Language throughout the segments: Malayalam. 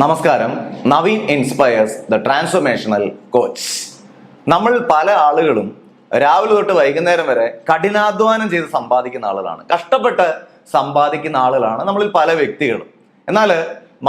നമസ്കാരം. Naveen inspires the transformational coach. നമ്മൾ പല ആളുകളും രാവിലെ തൊട്ട് വൈകുന്നേരം വരെ കഠിനാധ്വാനം ചെയ്ത് സമ്പാദിക്കുന്ന ആളുകളാണ്. കഷ്ടപ്പെട്ട് സമ്പാദിക്കുന്ന ആളുകളാണ് നമ്മളിൽ പല വ്യക്തികളും. എന്നാൽ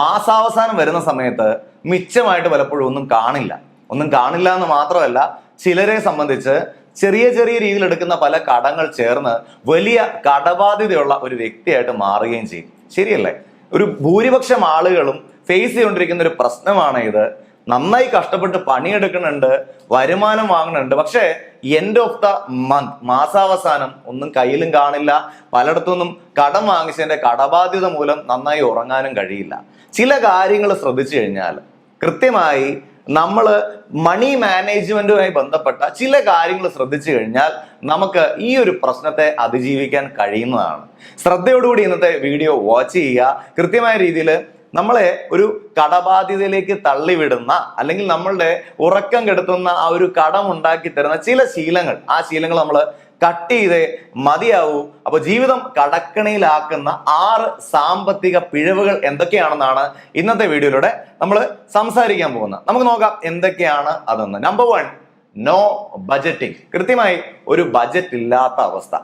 മാസാവസാനം വരുന്ന സമയത്ത് മിച്ചമായിട്ട് പലപ്പോഴും ഒന്നും കാണില്ല. ഒന്നും കാണില്ല എന്ന് മാത്രമല്ല ചിലരെ സംബന്ധിച്ച് ചെറിയ ചെറിയ രീതിയിൽ എടുക്കുന്ന പല കടങ്ങൾ ചേർന്ന് വലിയ കടബാധ്യതയുള്ള ഒരു വ്യക്തിയായിട്ട് മാറുകയും ചെയ്യും. ശരിയല്ലേ? ഒരു ഭൂരിപക്ഷം ആളുകളും ഫേസ് ചെയ്തുകൊണ്ടിരിക്കുന്ന ഒരു പ്രശ്നമാണ് ഇത്. നന്നായി കഷ്ടപ്പെട്ട് പണിയെടുക്കുന്നുണ്ട് വരുമാനം വാങ്ങുന്നുണ്ട്. പക്ഷേ എൻഡ് ഓഫ് ദ മന്ത് മാസാവസാനം ഒന്നും കയ്യിലും കാണില്ല. പലയിടത്തുനിന്നും കടം വാങ്ങിച്ചതിന്റെ കടബാധ്യത മൂലം നന്നായി ഉറങ്ങാനും കഴിയില്ല. ചില കാര്യങ്ങൾ ശ്രദ്ധിച്ചു കഴിഞ്ഞാൽ കൃത്യമായി നമ്മൾ മണി മാനേജ്മെന്റുമായി ബന്ധപ്പെട്ട ചില കാര്യങ്ങൾ ശ്രദ്ധിച്ചു കഴിഞ്ഞാൽ നമുക്ക് ഈ ഒരു പ്രശ്നത്തെ അതിജീവിക്കാൻ കഴിയുന്നതാണ്. ശ്രദ്ധയോടുകൂടി ഇന്നത്തെ വീഡിയോ വാച്ച് ചെയ്യുക. കൃത്യമായ രീതിയിൽ നമ്മളെ ഒരു കടബാധ്യതയിലേക്ക് തള്ളിവിടുന്ന അല്ലെങ്കിൽ നമ്മളുടെ ഉറക്കം കെടുത്തുന്ന ആ ഒരു കടം ഉണ്ടാക്കി തരുന്ന ചില ശീലങ്ങൾ. ആ ശീലങ്ങൾ നമ്മൾ കട്ട് ചെയ്തേ മതിയാവൂ. അപ്പൊ ജീവിതം കടക്കണിയിലാക്കുന്ന ആറ് സാമ്പത്തിക പിഴവുകൾ എന്തൊക്കെയാണെന്നാണ് ഇന്നത്തെ വീഡിയോയിലൂടെ നമ്മൾ സംസാരിക്കാൻ പോകുന്നത്. നമുക്ക് നോക്കാം എന്തൊക്കെയാണ് അതെന്ന്. നമ്പർ വൺ നോ ബജറ്റിംഗ് കൃത്യമായി ഒരു ബജറ്റ് ഇല്ലാത്ത അവസ്ഥ.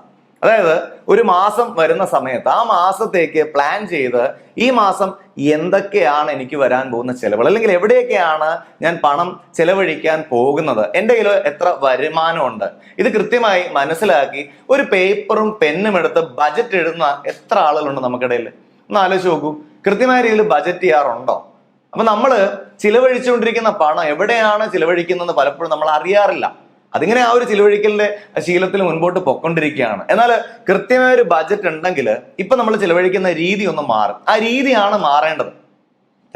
അതായത് ഒരു മാസം വരുന്ന സമയത്ത് ആ മാസത്തേക്ക് പ്ലാൻ ചെയ്ത് ഈ മാസം എന്തൊക്കെയാണ് എനിക്ക് വരാൻ പോകുന്ന ചെലവുകൾ? അല്ലെങ്കിൽ എവിടെയൊക്കെയാണ് ഞാൻ പണം ചെലവഴിക്കാൻ പോകുന്നത്? എന്റെ കയ്യിൽ എത്ര വരുമാനമുണ്ട്? ഇത് കൃത്യമായി മനസ്സിലാക്കി ഒരു പേപ്പറും പെന്നും എടുത്ത് ബജറ്റ് എഴുതുന്ന എത്ര ആളുകളുണ്ട് നമുക്കിടയിൽ? ഒന്ന് ആലോചിച്ച് നോക്കൂ. കൃത്യമായ രീതിയിൽ ബജറ്റ് ചെയ്യാറുണ്ടോ? അപ്പൊ നമ്മൾ ചിലവഴിച്ചുകൊണ്ടിരിക്കുന്ന പണം എവിടെയാണ് ചിലവഴിക്കുന്നത് പലപ്പോഴും നമ്മൾ അറിയാറില്ല. അതിങ്ങനെ ആ ഒരു ചിലവഴിക്കലിന്റെ ശീലത്തിൽ മുൻപോട്ട് പൊക്കൊണ്ടിരിക്കുകയാണ്. എന്നാൽ കൃത്യമായ ഒരു ബജറ്റ് ഉണ്ടെങ്കിൽ ഇപ്പൊ നമ്മൾ ചിലവഴിക്കുന്ന രീതി ഒന്ന് മാറും. ആ രീതിയാണ് മാറേണ്ടത്.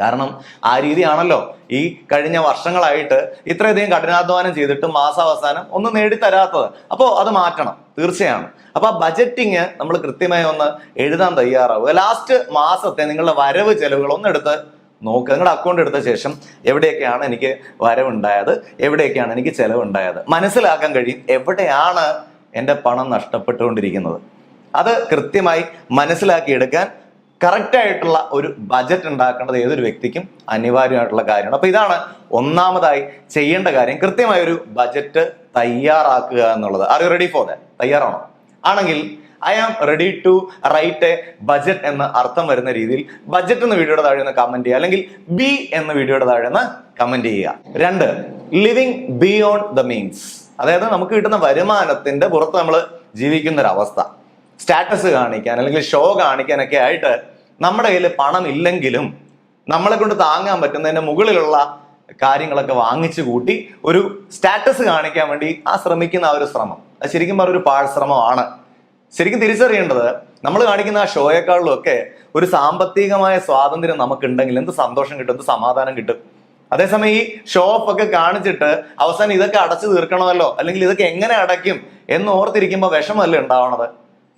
കാരണം ആ രീതിയാണല്ലോ ഈ കഴിഞ്ഞ വർഷങ്ങളായിട്ട് ഇത്രയധികം കഠിനാധ്വാനം ചെയ്തിട്ട് മാസാവസാനം ഒന്നും നേടിത്തരാത്തത്. അപ്പോൾ അത് മാറ്റണം തീർച്ചയാണ്. അപ്പോൾ ആ ബജറ്റിങ് നമ്മൾ കൃത്യമായി ഒന്ന് എഴുതാൻ തയ്യാറാവുക. ലാസ്റ്റ് മാസത്തെ നിങ്ങളുടെ വരവ് ചെലവുകൾ ഒന്നെടുത്ത് നോക്കുക നിങ്ങളുടെ അക്കൗണ്ട് എടുത്ത ശേഷം എവിടെയൊക്കെയാണ് എനിക്ക് വരവുണ്ടായത്? എവിടെയൊക്കെയാണ് എനിക്ക് ചെലവുണ്ടായത്? മനസ്സിലാക്കാൻ കഴിയും എവിടെയാണ് എന്റെ പണം നഷ്ടപ്പെട്ടുകൊണ്ടിരിക്കുന്നത്. അത് കൃത്യമായി മനസ്സിലാക്കിയെടുക്കാൻ കറക്റ്റായിട്ടുള്ള ഒരു ബജറ്റ് ഉണ്ടാക്കേണ്ടത് ഏതൊരു വ്യക്തിക്കും അനിവാര്യമായിട്ടുള്ള കാര്യമാണ്. അപ്പോൾ ഇതാണ് ഒന്നാമതായി ചെയ്യേണ്ട കാര്യം. കൃത്യമായ ഒരു ബജറ്റ് തയ്യാറാക്കുക എന്നുള്ളത്. Are you ready for that തയ്യാറാണോ? ആണെങ്കിൽ I am ready to write a budget എന്ന് അർത്ഥം വരുന്ന രീതിയിൽ ബജറ്റ് എന്ന വീഡിയോയുടെ താഴെ നിന്ന് കമന്റ് ചെയ്യുക. അല്ലെങ്കിൽ ബി എന്ന വീഡിയോയുടെ താഴെ നിന്ന് കമന്റ് ചെയ്യുക. രണ്ട് ലിവിങ് ബിയോണ്ട് ദ മീൻസ് അതായത് നമുക്ക് കിട്ടുന്ന വരുമാനത്തിന്റെ പുറത്ത് നമ്മൾ ജീവിക്കുന്ന ഒരു അവസ്ഥ. സ്റ്റാറ്റസ് കാണിക്കാൻ അല്ലെങ്കിൽ ഷോ കാണിക്കാനൊക്കെ ആയിട്ട് നമ്മുടെ കയ്യിൽ പണം ഇല്ലെങ്കിലും നമ്മളെ കൊണ്ട് താങ്ങാൻ പറ്റുന്നതിന്റെ മുകളിലുള്ള കാര്യങ്ങളൊക്കെ വാങ്ങിച്ചു കൂട്ടി ഒരു സ്റ്റാറ്റസ് കാണിക്കാൻ വേണ്ടി ആ ശ്രമിക്കുന്ന ആ ഒരു ശ്രമം. അത് ശരിക്കും പറഞ്ഞ ഒരു പാഴ്ശ്രമമാണ്. ശരിക്കും തിരിച്ചറിയേണ്ടത് നമ്മൾ കാണിക്കുന്ന ആ ഷോയെക്കാളിലും ഒക്കെ ഒരു സാമ്പത്തികമായ സ്വാതന്ത്ര്യം നമുക്കുണ്ടെങ്കിൽ എന്ത് സന്തോഷം കിട്ടും എന്ത് സമാധാനം കിട്ടും. അതേസമയം ഈ ഷോ ഓഫ് ഒക്കെ കാണിച്ചിട്ട് അവസാനം ഇതൊക്കെ അടച്ചു തീർക്കണമല്ലോ അല്ലെങ്കിൽ ഇതൊക്കെ എങ്ങനെ അടയ്ക്കും എന്ന് ഓർത്തിരിക്കുമ്പോൾ വിഷമല്ലേ ഉണ്ടാവണത്?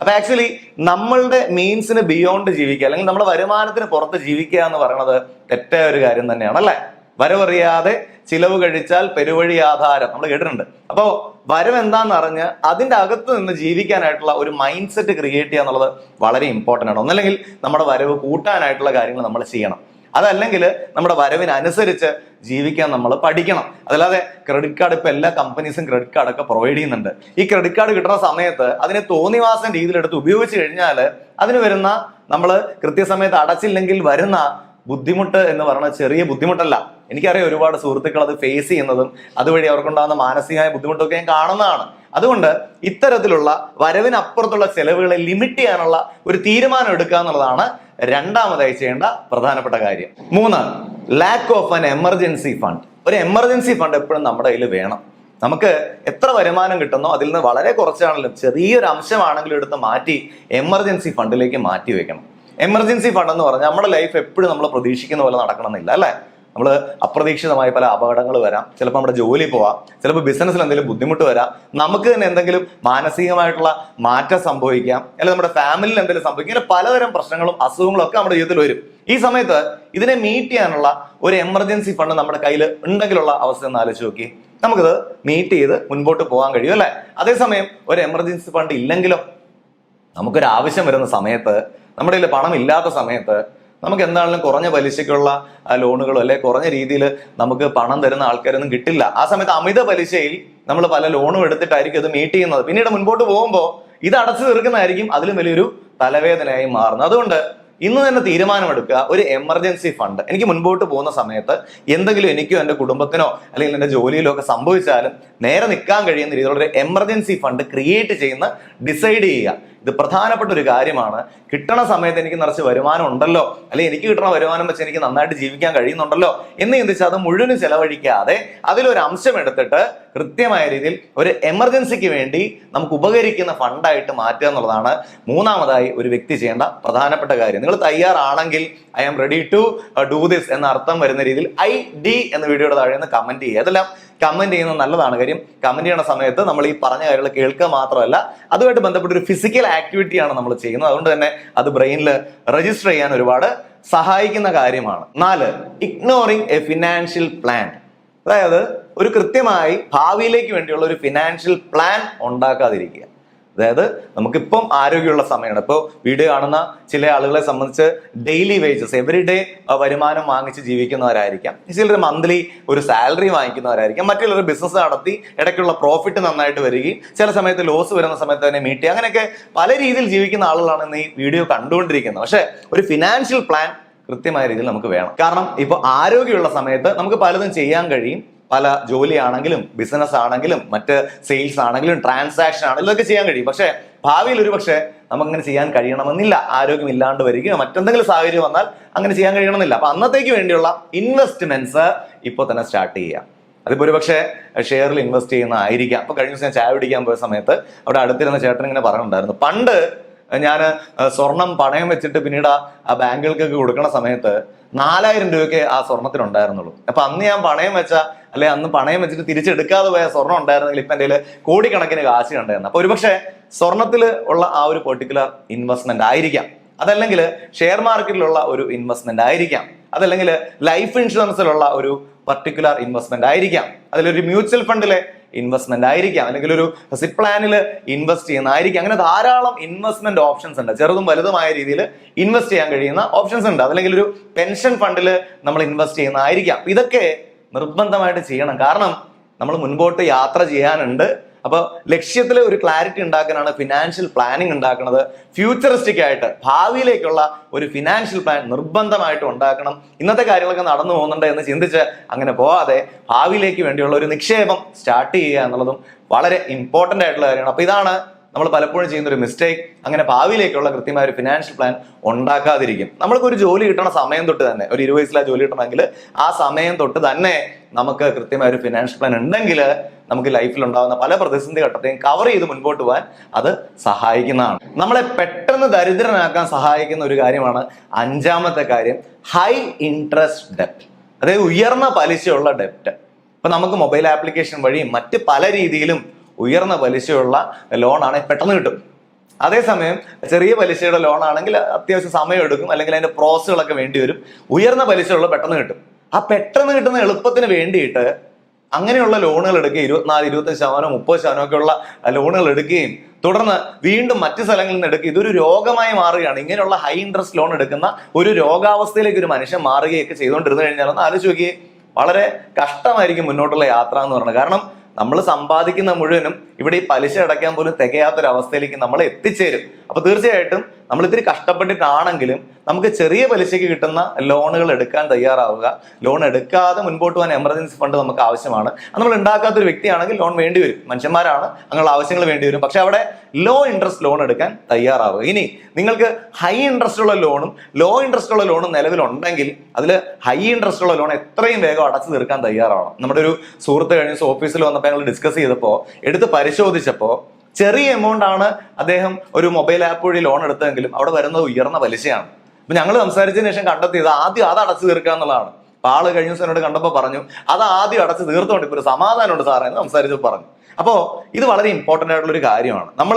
അപ്പൊ ആക്ച്വലി നമ്മളുടെ മീൻസിന് ബിയോണ്ട് ജീവിക്കുക അല്ലെങ്കിൽ നമ്മുടെ വരുമാനത്തിന് പുറത്ത് ജീവിക്കുക എന്ന് പറയുന്നത് തെറ്റായ ഒരു കാര്യം തന്നെയാണ് അല്ലെ വരവറിയാതെ ചിലവ് കഴിച്ചാൽ പെരുവഴി ആധാരം നമ്മൾ കേട്ടിട്ടുണ്ട്. അപ്പോൾ വരവ് എന്താന്ന് അറിഞ്ഞ് അതിന്റെ അകത്ത് നിന്ന് ജീവിക്കാനായിട്ടുള്ള ഒരു മൈൻഡ് സെറ്റ് ക്രിയേറ്റ് ചെയ്യുക എന്നുള്ളത് വളരെ ഇമ്പോർട്ടന്റ് ആണ്. ഒന്നല്ലെങ്കിൽ നമ്മുടെ വരവ് കൂട്ടാനായിട്ടുള്ള കാര്യങ്ങൾ നമ്മൾ ചെയ്യണം. അതല്ലെങ്കിൽ നമ്മുടെ വരവിനനുസരിച്ച് ജീവിക്കാൻ നമ്മൾ പഠിക്കണം. അതല്ലാതെ ക്രെഡിറ്റ് കാർഡ് ഇപ്പൊ എല്ലാ കമ്പനീസും ക്രെഡിറ്റ് കാർഡൊക്കെ പ്രൊവൈഡ് ചെയ്യുന്നുണ്ട്. ഈ ക്രെഡിറ്റ് കാർഡ് കിട്ടുന്ന സമയത്ത് അതിനെ തോന്നിവാസം രീതിയിലെടുത്ത് ഉപയോഗിച്ച് കഴിഞ്ഞാൽ അതിന് വരുന്ന നമ്മൾ കൃത്യസമയത്ത് അടച്ചില്ലെങ്കിൽ വരുന്ന ബുദ്ധിമുട്ട് എന്ന് പറയുന്നത് ചെറിയ ബുദ്ധിമുട്ടല്ല. എനിക്കറിയാം ഒരുപാട് സുഹൃത്തുക്കൾ അത് ഫേസ് ചെയ്യുന്നതും അതുവഴി അവർക്കുണ്ടാകുന്ന മാനസികമായ ബുദ്ധിമുട്ടൊക്കെ ഞാൻ കാണുന്നതാണ്. അതുകൊണ്ട് ഇത്തരത്തിലുള്ള വരവിനപ്പുറത്തുള്ള ചെലവുകളെ ലിമിറ്റ് ചെയ്യാനുള്ള ഒരു തീരുമാനം എടുക്കുക എന്നുള്ളതാണ് രണ്ടാമതായി ചെയ്യേണ്ട പ്രധാനപ്പെട്ട കാര്യം. മൂന്ന് lack of an emergency fund ഒരു എമർജൻസി ഫണ്ട് എപ്പോഴും നമ്മുടെ കയ്യിൽ വേണം. നമുക്ക് എത്ര വരുമാനം കിട്ടുന്നോ അതിൽ നിന്ന് വളരെ കുറച്ചാണെങ്കിലും ചെറിയൊരു അംശമാണെങ്കിലും എടുത്ത് മാറ്റി എമർജൻസി ഫണ്ടിലേക്ക് മാറ്റി വെക്കണം. എമർജൻസി ഫണ്ട് എന്ന് പറഞ്ഞാൽ നമ്മുടെ ലൈഫ് എപ്പോഴും നമ്മൾ പ്രതീക്ഷിക്കുന്ന പോലെ നടക്കണമെന്നില്ല അല്ലേ? നമ്മൾ അപ്രതീക്ഷിതമായ പല അപകടങ്ങൾ വരാം. ചിലപ്പോൾ നമ്മുടെ ജോലി പോവാം. ചിലപ്പോൾ ബിസിനസ്സിൽ എന്തെങ്കിലും ബുദ്ധിമുട്ട് വരാം. നമുക്ക് തന്നെ എന്തെങ്കിലും മാനസികമായിട്ടുള്ള മാറ്റം സംഭവിക്കാം. അല്ലെങ്കിൽ നമ്മുടെ ഫാമിലിയിൽ എന്തെങ്കിലും സംഭവിക്കാം. ഇങ്ങനെ പലതരം പ്രശ്നങ്ങളും അസുഖങ്ങളും ഒക്കെ നമ്മുടെ ജീവിതത്തിൽ വരും. ഈ സമയത്ത് ഇതിനെ മീറ്റ് ചെയ്യാനുള്ള ഒരു എമർജൻസി ഫണ്ട് നമ്മുടെ കയ്യിൽ ഉണ്ടെങ്കിലുള്ള അവസ്ഥ ഒന്ന് ആലോചിച്ച് നോക്കി നമുക്കിത് മീറ്റ് ചെയ്ത് മുൻപോട്ട് പോകാൻ കഴിയും അല്ലേ? അതേസമയം ഒരു എമർജൻസി ഫണ്ട് ഇല്ലെങ്കിലും നമുക്കൊരു ആവശ്യം വരുന്ന സമയത്ത് നമ്മുടെ കയ്യിൽ പണം ഇല്ലാത്ത സമയത്ത് നമുക്ക് എന്താണെങ്കിലും കുറഞ്ഞ പലിശയ്ക്കുള്ള ലോണുകളോ അല്ലെ കുറഞ്ഞ രീതിയിൽ നമുക്ക് പണം തരുന്ന ആൾക്കാരൊന്നും കിട്ടില്ല. ആ സമയത്ത് അമിത പലിശയിൽ നമ്മൾ പല ലോണും എടുത്തിട്ടായിരിക്കും ഇത് മീറ്റ് ചെയ്യുന്നത്. പിന്നീട് മുൻപോട്ട് പോകുമ്പോൾ ഇത് അടച്ചു തീർക്കുന്നതായിരിക്കും അതിലും വലിയൊരു തലവേദനയായി മാറുന്നത്. അതുകൊണ്ട് ഇന്ന് തന്നെ തീരുമാനമെടുക്കുക. ഒരു എമർജൻസി ഫണ്ട്. എനിക്ക് മുൻപോട്ട് പോകുന്ന സമയത്ത് എന്തെങ്കിലും എനിക്കോ എന്റെ കുടുംബത്തിനോ അല്ലെങ്കിൽ എന്റെ ജോലിയിലോ ഒക്കെ സംഭവിച്ചാലും നേരെ നിൽക്കാൻ കഴിയുന്ന രീതിയിലുള്ള ഒരു എമർജൻസി ഫണ്ട് ക്രിയേറ്റ് ചെയ്യുന്ന ഡിസൈഡ് ചെയ്യുക. ഇത് പ്രധാനപ്പെട്ട ഒരു കാര്യമാണ്. കിട്ടണ സമയത്ത് എനിക്ക് നിറച്ച് വരുമാനം ഉണ്ടല്ലോ. അല്ലെങ്കിൽ എനിക്ക് കിട്ടണ വരുമാനം വെച്ച് എനിക്ക് നന്നായിട്ട് ജീവിക്കാൻ കഴിയുന്നുണ്ടല്ലോ. എന്ന് ചിന്തിച്ച് അത് മുഴുവനും ചെലവഴിക്കാതെ അതിലൊരു അംശം എടുത്തിട്ട് കൃത്യമായ രീതിയിൽ ഒരു എമർജൻസിക്ക് വേണ്ടി നമുക്ക് ഉപകരിക്കുന്ന ഫണ്ടായിട്ട് മാറ്റുക എന്നുള്ളതാണ് മൂന്നാമതായി ഒരു വ്യക്തി ചെയ്യേണ്ട പ്രധാനപ്പെട്ട കാര്യം. തയ്യാറാണെങ്കിൽ I am ready to do this എന്ന അർത്ഥം വരുന്ന രീതിയിൽ ഐ ഡി എന്ന വീഡിയോയുടെ താഴെ നിന്ന് കമന്റ് ചെയ്യുക. അതെല്ലാം കമന്റ് ചെയ്യുന്നത് നല്ലതാണ്. കാര്യം കമന്റ് ചെയ്യുന്ന സമയത്ത് നമ്മൾ ഈ പറഞ്ഞ കാര്യങ്ങൾ കേൾക്കുക മാത്രമല്ല അതുമായിട്ട് ബന്ധപ്പെട്ട ഒരു ഫിസിക്കൽ ആക്ടിവിറ്റിയാണ് നമ്മൾ ചെയ്യുന്നത്. അതുകൊണ്ട് തന്നെ അത് ബ്രെയിനിൽ രജിസ്റ്റർ ചെയ്യാൻ ഒരുപാട് സഹായിക്കുന്ന കാര്യമാണ്. നാല് ഇഗ്നോറിംഗ് എ ഫിനാൻഷ്യൽ പ്ലാൻ അതായത് ഒരു കൃത്യമായി ഭാവിയിലേക്ക് വേണ്ടിയുള്ള ഒരു ഫിനാൻഷ്യൽ പ്ലാൻ ഉണ്ടാക്കാതിരിക്കുക. അതായത് നമുക്കിപ്പം ആരോഗ്യമുള്ള സമയമാണ്. ഇപ്പോൾ വീഡിയോ കാണുന്ന ചില ആളുകളെ സംബന്ധിച്ച് ഡെയിലി വേജസ് എവറി ഡേ വരുമാനം വാങ്ങിച്ച് ജീവിക്കുന്നവരായിരിക്കാം. ചിലർ മന്ത്ലി ഒരു സാലറി വാങ്ങിക്കുന്നവരായിരിക്കാം. മറ്റുള്ളവർ ബിസിനസ് നടത്തി ഇടയ്ക്കുള്ള പ്രോഫിറ്റ് നന്നായിട്ട് വരികയും ചില സമയത്ത് ലോസ് വരുന്ന സമയത്ത് തന്നെ മീറ്റ് ചെയ്യുക. അങ്ങനെയൊക്കെ പല രീതിയിൽ ജീവിക്കുന്ന ആളുകളാണ് ഇന്ന് ഈ വീഡിയോ കണ്ടുകൊണ്ടിരിക്കുന്നത്. പക്ഷേ ഒരു ഫിനാൻഷ്യൽ പ്ലാൻ കൃത്യമായ രീതിയിൽ നമുക്ക് വേണം. കാരണം ഇപ്പോൾ ആരോഗ്യമുള്ള സമയത്ത് നമുക്ക് പലതും ചെയ്യാൻ കഴിയും. പല ജോലിയാണെങ്കിലും ബിസിനസ് ആണെങ്കിലും മറ്റ് സെയിൽസ് ആണെങ്കിലും ട്രാൻസാക്ഷൻ ആണെങ്കിലും ഇതൊക്കെ ചെയ്യാൻ കഴിയും. പക്ഷേ ഭാവിയിൽ ഒരു പക്ഷേ നമുക്കങ്ങനെ ചെയ്യാൻ കഴിയണമെന്നില്ല. ആരോഗ്യം ഇല്ലാണ്ട് വരികയോ മറ്റെന്തെങ്കിലും സാഹചര്യം വന്നാൽ അങ്ങനെ ചെയ്യാൻ കഴിയണമെന്നില്ല. അപ്പൊ അന്നത്തേക്ക് വേണ്ടിയുള്ള ഇൻവെസ്റ്റ്മെന്റ്സ് ഇപ്പോൾ തന്നെ സ്റ്റാർട്ട് ചെയ്യാം. അതിപ്പോ ഒരു പക്ഷേ ഷെയറിൽ ഇൻവെസ്റ്റ് ചെയ്യുന്ന ആയിരിക്കാം അപ്പൊ കഴിഞ്ഞ ദിവസം ഞാൻ ചായ പിടിക്കാൻ പോയ സമയത്ത് അവിടെ അടുത്തിരുന്ന ചേട്ടൻ ഇങ്ങനെ പറഞ്ഞിട്ടുണ്ടായിരുന്നു. പണ്ട് ഞാൻ സ്വർണം പണയം വെച്ചിട്ട് പിന്നീട് ആ- ബാങ്കുകൾക്കൊക്കെ കൊടുക്കണ സമയത്ത് നാലായിരം രൂപയ്ക്ക് ആ സ്വർണത്തിന് അപ്പൊ അന്ന് ഞാൻ പണയം വെച്ച അല്ലെ അന്ന് പണയം വെച്ചിട്ട് തിരിച്ചെടുക്കാതെ പോയ സ്വർണം ഉണ്ടായിരുന്നെങ്കിൽ ഇപ്പൊ എന്റെ കോടിക്കണക്കിന് കാശ് ഉണ്ടായിരുന്നു അപ്പൊ ഒരുപക്ഷെ സ്വർണത്തിൽ ഉള്ള ആ ഒരു പെർട്ടിക്കുലർ ഇൻവെസ്റ്റ്മെന്റ് ആയിരിക്കാം. അതല്ലെങ്കിൽ ഷെയർ മാർക്കറ്റിലുള്ള ഒരു ഇൻവെസ്റ്റ്മെന്റ് ആയിരിക്കാം. അതല്ലെങ്കിൽ ലൈഫ് ഇൻഷുറൻസിലുള്ള ഒരു പർട്ടിക്കുലർ ഇൻവെസ്റ്റ്മെന്റ് ആയിരിക്കാം. അതിലൊരു മ്യൂച്വൽ ഫണ്ടിലെ ഇൻവെസ്റ്റ്മെന്റ് ആയിരിക്കാം. അല്ലെങ്കിൽ ഒരു സിപ്പ് പ്ലാനിൽ ഇൻവെസ്റ്റ് ചെയ്യുന്നതായിരിക്കാം. അങ്ങനെ ധാരാളം ഇൻവെസ്റ്റ്മെന്റ് ഓപ്ഷൻസ് ഉണ്ട്. ചെറുതും വലുതുമായ രീതിയിൽ ഇൻവെസ്റ്റ് ചെയ്യാൻ കഴിയുന്ന ഓപ്ഷൻസ് ഉണ്ട്. അല്ലെങ്കിൽ ഒരു പെൻഷൻ ഫണ്ടിൽ നമ്മൾ ഇൻവെസ്റ്റ് ചെയ്യുന്നതായിരിക്കാം. ഇതൊക്കെ നിർബന്ധമായിട്ട് ചെയ്യണം. കാരണം നമ്മൾ മുൻപോട്ട് യാത്ര ചെയ്യാനുണ്ട്. അപ്പോൾ ലക്ഷ്യത്തിൽ ഒരു ക്ലാരിറ്റി ഉണ്ടാക്കാനാണ് ഫിനാൻഷ്യൽ പ്ലാനിങ് ഉണ്ടാക്കുന്നത്. ഫ്യൂച്ചറിസ്റ്റിക് ആയിട്ട് ഭാവിയിലേക്കുള്ള ഒരു ഫിനാൻഷ്യൽ പ്ലാൻ നിർബന്ധമായിട്ട് ഉണ്ടാക്കണം. ഇന്നത്തെ കാര്യങ്ങളൊക്കെ നടന്നു പോകുന്നുണ്ട് എന്ന് ചിന്തിച്ച് അങ്ങനെ പോവാതെ ഭാവിയിലേക്ക് വേണ്ടിയുള്ള ഒരു നിക്ഷേപം സ്റ്റാർട്ട് ചെയ്യുക എന്നുള്ളതും വളരെ ഇമ്പോർട്ടന്റ് ആയിട്ടുള്ള കാര്യമാണ്. അപ്പോൾ ഇതാണ് നമ്മൾ പലപ്പോഴും ചെയ്യുന്ന ഒരു മിസ്റ്റേക്ക് അങ്ങനെ ഭാവിയിലേക്കുള്ള കൃത്യമായ ഒരു ഫിനാൻഷ്യൽ പ്ലാൻ ഉണ്ടാക്കാതിരിക്കും. നമ്മൾക്ക് ഒരു ജോലി കിട്ടണ സമയം തൊട്ട് തന്നെ ഒരു ഇരുപത് വയസ്സിലാ ജോലി കിട്ടണമെങ്കിൽ ആ സമയം തൊട്ട് തന്നെ നമുക്ക് കൃത്യമായ ഒരു ഫിനാൻഷ്യൽ പ്ലാൻ ഉണ്ടെങ്കിൽ നമുക്ക് ലൈഫിൽ ഉണ്ടാകുന്ന പല പ്രതിസന്ധി ഘട്ടത്തെയും കവർ ചെയ്ത് മുൻപോട്ട് പോകാൻ അത് സഹായിക്കുന്നതാണ്. നമ്മളെ പെട്ടെന്ന് ദരിദ്രനാക്കാൻ സഹായിക്കുന്ന ഒരു കാര്യമാണ് അഞ്ചാമത്തെ കാര്യം ഹൈ ഇൻട്രസ്റ്റ് ഡെപ്റ്റ് അതായത് ഉയർന്ന പലിശയുള്ള ഡെപ്റ്റ് ഇപ്പൊ നമുക്ക് മൊബൈൽ ആപ്ലിക്കേഷൻ വഴി മറ്റ് പല രീതിയിലും ഉയർന്ന പലിശയുള്ള ലോണാണ് പെട്ടെന്ന് കിട്ടും. അതേസമയം ചെറിയ പലിശയുടെ ലോൺ ആണെങ്കിൽ അത്യാവശ്യം സമയം എടുക്കും അല്ലെങ്കിൽ അതിന്റെ പ്രോസസ്സുകളൊക്കെ വേണ്ടി വരും. ഉയർന്ന പലിശയുള്ള പെട്ടെന്ന് കിട്ടും. ആ പെട്ടെന്ന് കിട്ടുന്ന എളുപ്പത്തിന് വേണ്ടിയിട്ട് അങ്ങനെയുള്ള ലോണുകൾ എടുക്കുക ഇരുപത്തിനാല് ഇരുപത്തഞ്ച് ശതമാനം മുപ്പത് ശതമാനം ഒക്കെ ഉള്ള ലോണുകൾ എടുക്കുകയും തുടർന്ന് വീണ്ടും മറ്റു സ്ഥലങ്ങളിൽ നിന്ന് എടുക്കുക ഇതൊരു രോഗമായി മാറുകയാണ്. ഇങ്ങനെയുള്ള ഹൈ ഇൻട്രസ്റ്റ് ലോൺ എടുക്കുന്ന ഒരു രോഗാവസ്ഥയിലേക്ക് ഒരു മനുഷ്യൻ മാറുകയൊക്കെ ചെയ്തുകൊണ്ടിരുന്നു കഴിഞ്ഞാൽ ഒന്ന് ആലോചിച്ച് നോക്കിയേ. വളരെ കഷ്ടമായിരിക്കും മുന്നോട്ടുള്ള യാത്ര എന്ന് പറയുന്നത്. കാരണം നമ്മൾ സമ്പാദിക്കുന്ന മുഴുവനും ഇവിടെ ഈ പലിശ അടയ്ക്കാൻ പോലും തികയാത്തൊരവസ്ഥയിലേക്ക് നമ്മൾ എത്തിച്ചേരും. അപ്പൊ തീർച്ചയായിട്ടും നമ്മൾ ഇത്തിരി കഷ്ടപ്പെട്ടിട്ടാണെങ്കിലും നമുക്ക് ചെറിയ പലിശയ്ക്ക് കിട്ടുന്ന ലോണുകൾ എടുക്കാൻ തയ്യാറാവുക. ലോൺ എടുക്കാതെ മുൻപോട്ട് പോകാൻ എമർജൻസി ഫണ്ട് നമുക്ക് ആവശ്യമാണ്. നമ്മൾ ഉണ്ടാക്കാത്ത ഒരു വ്യക്തിയാണെങ്കിൽ ലോൺ വേണ്ടി വരും. മനുഷ്യന്മാരാണ്. അങ്ങനെയുള്ള ആവശ്യങ്ങൾ വേണ്ടി വരും. പക്ഷെ അവിടെ ലോ ഇൻട്രസ്റ്റ് ലോൺ എടുക്കാൻ തയ്യാറാവുക. ഇനി നിങ്ങൾക്ക് ഹൈ ഇൻട്രസ്റ്റ് ഉള്ള ലോണും ലോ ഇൻട്രസ്റ്റ് ഉള്ള ലോണും നിലവിലുണ്ടെങ്കിൽ അതിൽ ഹൈ ഇൻട്രസ്റ്റ് ഉള്ള ലോൺ എത്രയും വേഗം അടച്ചു തീർക്കാൻ തയ്യാറാവണം. നമ്മുടെ ഒരു സുഹൃത്ത് കഴിഞ്ഞ ഓഫീസിൽ വന്നപ്പോൾ ഞങ്ങൾ ഡിസ്കസ് ചെയ്തപ്പോൾ എടുത്ത് പരിശോധിച്ചപ്പോൾ ചെറിയ എമൗണ്ട് ആണ് അദ്ദേഹം ഒരു മൊബൈൽ ആപ്പ് വഴി ലോൺ എടുത്തതെങ്കിലും അവിടെ വരുന്നത് ഉയർന്ന പലിശയാണ്. അപ്പൊ ഞങ്ങൾ സംസാരിച്ചതിന് ശേഷം കണ്ടെത്തിയത് ആദ്യം അത് അടച്ചു തീർക്കുക എന്നുള്ളതാണ്. അപ്പൊ ആൾ കഴിഞ്ഞ ദിവസം എന്നോട് കണ്ടപ്പോൾ പറഞ്ഞു അത് ആദ്യം അടച്ചു തീർത്തോണ്ട് ഇപ്പൊ ഒരു സമാധാനമുണ്ട് സാറേ എന്ന് സംസാരിച്ചു പറഞ്ഞു. അപ്പോ ഇത് വളരെ ഇമ്പോർട്ടന്റ് ആയിട്ടുള്ള ഒരു കാര്യമാണ്. നമ്മൾ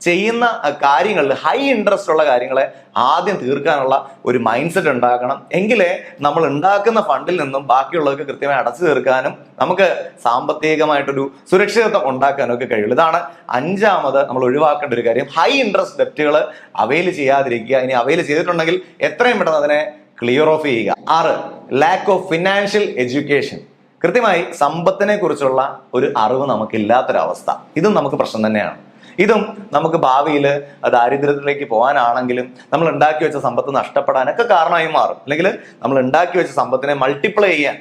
ചെയ്യുന്ന കാര്യങ്ങളിൽ ഹൈ ഇൻട്രസ്റ്റ് ഉള്ള കാര്യങ്ങളെ ആദ്യം തീർക്കാനുള്ള ഒരു മൈൻഡ് സെറ്റ് ഉണ്ടാക്കണം എങ്കിലേ നമ്മൾ ഉണ്ടാക്കുന്ന ഫണ്ടിൽ നിന്നും ബാക്കിയുള്ളവർക്ക് കൃത്യമായി അടച്ചു തീർക്കാനും നമുക്ക് സാമ്പത്തികമായിട്ടൊരു സുരക്ഷിതത്വം ഉണ്ടാക്കാനും ഒക്കെ കഴിയുള്ളൂ. ഇതാണ് അഞ്ചാമത് നമ്മൾ ഒഴിവാക്കേണ്ട ഒരു കാര്യം. ഹൈ ഇൻട്രസ്റ്റ് ഡെപ്റ്റുകൾ അവൈൽ ചെയ്യാതിരിക്കുക. ഇനി അവൈൽ ചെയ്തിട്ടുണ്ടെങ്കിൽ എത്രയും പെട്ടെന്ന് അതിനെ ക്ലിയർ ഓഫ് ചെയ്യുക. ആറ് ലാക്ക് ഓഫ് ഫിനാൻഷ്യൽ എഡ്യൂക്കേഷൻ കൃത്യമായി സമ്പത്തിനെ കുറിച്ചുള്ള ഒരു അറിവ് നമുക്കില്ലാത്തൊരവസ്ഥ. ഇതും നമുക്ക് പ്രശ്നം തന്നെയാണ്. ഇതും നമുക്ക് ഭാവിയിൽ ദാരിദ്ര്യത്തിലേക്ക് പോകാനാണെങ്കിലും നമ്മൾ ഉണ്ടാക്കി വെച്ച സമ്പത്ത് നഷ്ടപ്പെടാനൊക്കെ കാരണമായി മാറും. അല്ലെങ്കിൽ നമ്മൾ ഉണ്ടാക്കി വെച്ച സമ്പത്തിനെ മൾട്ടിപ്ലൈ ചെയ്യാൻ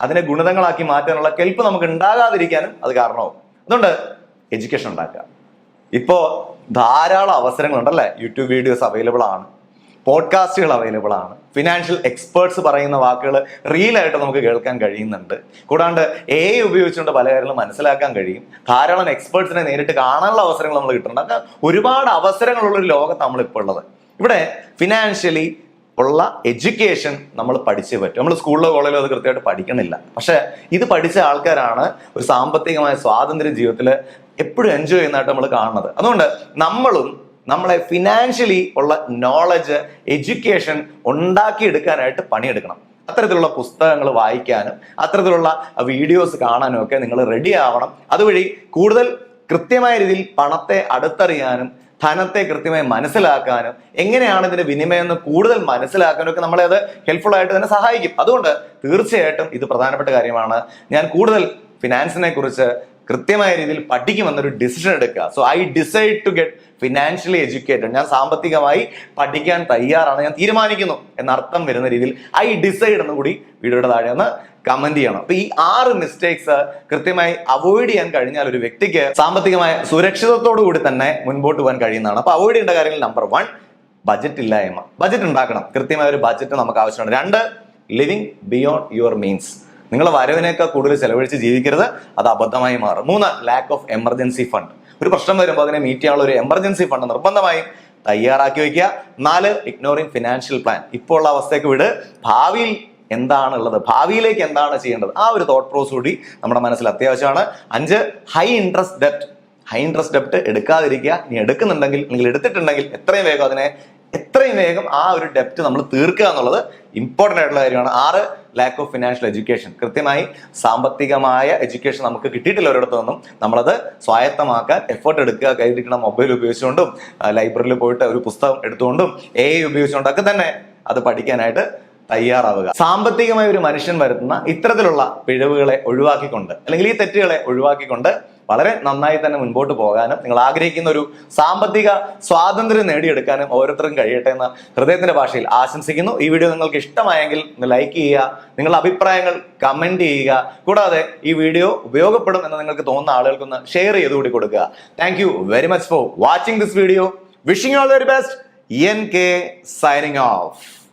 അതിനെ ഗുണിതങ്ങളാക്കി മാറ്റാനുള്ള കെൽപ്പ് നമുക്ക് ഉണ്ടാകാതിരിക്കാനും അത് കാരണമാവും. അതുകൊണ്ട് എഡ്യൂക്കേഷൻ ഉണ്ടാക്കുക. ഇപ്പോൾ ധാരാളം അവസരങ്ങളുണ്ടല്ലേ? യൂട്യൂബ് വീഡിയോസ് അവൈലബിൾ ആണ്. പോഡ്കാസ്റ്റുകൾ അവൈലബിൾ ആണ്. ഫിനാൻഷ്യൽ എക്സ്പേർട്സ് പറയുന്ന വാക്കുകൾ റിയൽ ആയിട്ട് നമുക്ക് കേൾക്കാൻ കഴിയുന്നുണ്ട്. കൂടാണ്ട് എ ഉപയോഗിച്ചുകൊണ്ട് പല കാര്യങ്ങളും മനസ്സിലാക്കാൻ കഴിയും. ധാരാളം എക്സ്പേർട്സിനെ നേരിട്ട് കാണാനുള്ള അവസരങ്ങൾ നമ്മൾ കിട്ടുന്നുണ്ട്. ഒരുപാട് അവസരങ്ങളുള്ള ഒരു ലോകത്ത് നമ്മളിപ്പോൾ ഉള്ളത്. ഇവിടെ ഫിനാൻഷ്യലി ഉള്ള എഡ്യൂക്കേഷൻ നമ്മൾ പഠിച്ചേ പറ്റും. നമ്മൾ സ്കൂളിലോ കോളേജിലോ അത് കൃത്യമായിട്ട് പഠിക്കണില്ല. പക്ഷെ ഇത് പഠിച്ച ആൾക്കാരാണ് ഒരു സാമ്പത്തികമായ സ്വാതന്ത്ര്യ ജീവിതത്തിൽ എപ്പോഴും എൻജോയ് ചെയ്യുന്നതായിട്ട് നമ്മൾ കാണുന്നത്. അതുകൊണ്ട് നമ്മളും നമ്മളെ ഫിനാൻഷ്യലി ഉള്ള നോളജ് എഡ്യൂക്കേഷൻ ഉണ്ടാക്കിയെടുക്കാനായിട്ട് പണിയെടുക്കണം. അത്തരത്തിലുള്ള പുസ്തകങ്ങൾ വായിക്കാനും അത്തരത്തിലുള്ള വീഡിയോസ് കാണാനും ഒക്കെ നിങ്ങൾ റെഡി ആവണം. അതുവഴി കൂടുതൽ കൃത്യമായ രീതിയിൽ പണത്തെ അടുത്തറിയാനും ധനത്തെ കൃത്യമായി മനസ്സിലാക്കാനും എങ്ങനെയാണ് ഇതിന്റെ വിനിമയം എന്ന് കൂടുതൽ മനസ്സിലാക്കാനും ഒക്കെ നമ്മളെ അത് ഹെൽപ്ഫുൾ ആയിട്ട് തന്നെ സഹായിക്കും. അതുകൊണ്ട് തീർച്ചയായിട്ടും ഇത് പ്രധാനപ്പെട്ട കാര്യമാണ്. ഞാൻ കൂടുതൽ ഫിനാൻസിനെ കുറിച്ച് കൃത്യമായ രീതിയിൽ പഠിക്കുമെന്നൊരു ഡിസിഷൻ എടുക്കുക. So I decide to get financially educated ഞാൻ സാമ്പത്തികമായി പഠിക്കാൻ തയ്യാറാണ്. ഞാൻ തീരുമാനിക്കുന്നു എന്നർത്ഥം വരുന്ന രീതിയിൽ ഐ ഡിസൈഡ് എന്ന് കൂടി വീഡിയോയുടെ താഴെ ഒന്ന് കമന്റ് ചെയ്യണം. അപ്പൊ ഈ ആറ് മിസ്റ്റേക്സ് കൃത്യമായി അവോയ്ഡ് ചെയ്യാൻ കഴിഞ്ഞാൽ ഒരു വ്യക്തിക്ക് സാമ്പത്തികമായ സുരക്ഷിതത്തോടു കൂടി തന്നെ മുൻപോട്ട് പോകാൻ കഴിയുന്നതാണ്. അപ്പൊ അവോയ്ഡ് ചെയ്യേണ്ട കാര്യങ്ങൾ നമ്പർ വൺ ബജറ്റ് ഇല്ലായ്മ. ബജറ്റ് ഉണ്ടാക്കണം. കൃത്യമായ ഒരു ബജറ്റ് നമുക്ക് ആവശ്യമാണ്. രണ്ട് ലിവിങ് ബിയോണ്ട് യുവർ മീൻസ് നിങ്ങളെ വരവിനേക്കാൾ കൂടുതൽ ചെലവഴിച്ച് ജീവിക്കരുത് അത് അബദ്ധമായി മാറും. മൂന്ന് ലാക്ക് ഓഫ് എമർജൻസി ഫണ്ട് ഒരു പ്രശ്നം വരുമ്പോൾ അതിനെ മീറ്റ് ചെയ്യാനുള്ള ഒരു എമർജൻസി ഫണ്ട് നിർബന്ധമായും തയ്യാറാക്കി വയ്ക്കുക നാല് ഇഗ്നോറിംഗ് ഫിനാൻഷ്യൽ പ്ലാൻ ഇപ്പോൾ ഉള്ള അവസ്ഥയ്ക്ക് വിട്. ഭാവിയിൽ എന്താണുള്ളത്? ഭാവിയിലേക്ക് എന്താണ് ചെയ്യേണ്ടത്? ആ ഒരു തോട്ട് പ്രോസ് കൂടി നമ്മുടെ മനസ്സിൽ അത്യാവശ്യമാണ്. അഞ്ച് ഹൈ ഇൻട്രസ്റ്റ് ഡെപ്റ്റ് ഹൈ ഇൻട്രസ്റ്റ് ഡെപ്റ്റ് എടുക്കാതിരിക്കുക. ഇനി എടുക്കുന്നുണ്ടെങ്കിൽ അല്ലെങ്കിൽ എടുത്തിട്ടുണ്ടെങ്കിൽ എത്രയും വേഗം അതിനെ എത്രയും വേഗം ആ ഒരു ഡെപ്റ്റ് നമ്മൾ തീർക്കുക എന്നുള്ളത് ഇമ്പോർട്ടന്റ് ആയിട്ടുള്ള കാര്യമാണ്. ആറ് ലാക്ക് ഓഫ് ഫിനാൻഷ്യൽ എഡ്യൂക്കേഷൻ കൃത്യമായി സാമ്പത്തികമായ എഡ്യൂക്കേഷൻ നമുക്ക് കിട്ടിയിട്ടില്ല ഒരിടത്തു നിന്നും. നമ്മളത് സ്വായത്തമാക്കാൻ എഫേർട്ട് എടുക്കുക കയ്യിലിരിക്കുന്ന മൊബൈൽ ഉപയോഗിച്ചുകൊണ്ടും ലൈബ്രറിയിൽ പോയിട്ട് ഒരു പുസ്തകം എടുത്തുകൊണ്ടും എ ഉപയോഗിച്ചുകൊണ്ടൊക്കെ തന്നെ അത് പഠിക്കാനായിട്ട് തയ്യാറാവുക. സാമ്പത്തികമായി ഒരു മനുഷ്യൻ വരുത്തുന്ന ഇത്തരത്തിലുള്ള പിഴവുകളെ ഒഴിവാക്കിക്കൊണ്ട് അല്ലെങ്കിൽ ഈ തെറ്റുകളെ ഒഴിവാക്കിക്കൊണ്ട് വളരെ നന്നായി തന്നെ മുൻപോട്ട് പോകാനും നിങ്ങൾ ആഗ്രഹിക്കുന്ന ഒരു സാമ്പത്തിക സ്വാതന്ത്ര്യം നേടിയെടുക്കാനും ഓരോരുത്തർക്കും കഴിയട്ടെ എന്ന് ഹൃദയത്തിന്റെ ഭാഷയിൽ ആശംസിക്കുന്നു. ഈ വീഡിയോ നിങ്ങൾക്ക് ഇഷ്ടമായെങ്കിൽ ലൈക്ക് ചെയ്യുക നിങ്ങളുടെ അഭിപ്രായങ്ങൾ കമന്റ് ചെയ്യുക കൂടാതെ ഈ വീഡിയോ ഉപയോഗപ്പെടും എന്ന് നിങ്ങൾക്ക് തോന്നുന്ന ആളുകൾക്കൊന്ന് ഷെയർ ചെയ്ത് കൂടി കൊടുക്കുക. Thank very much for watching this video wishing all very best N K signing off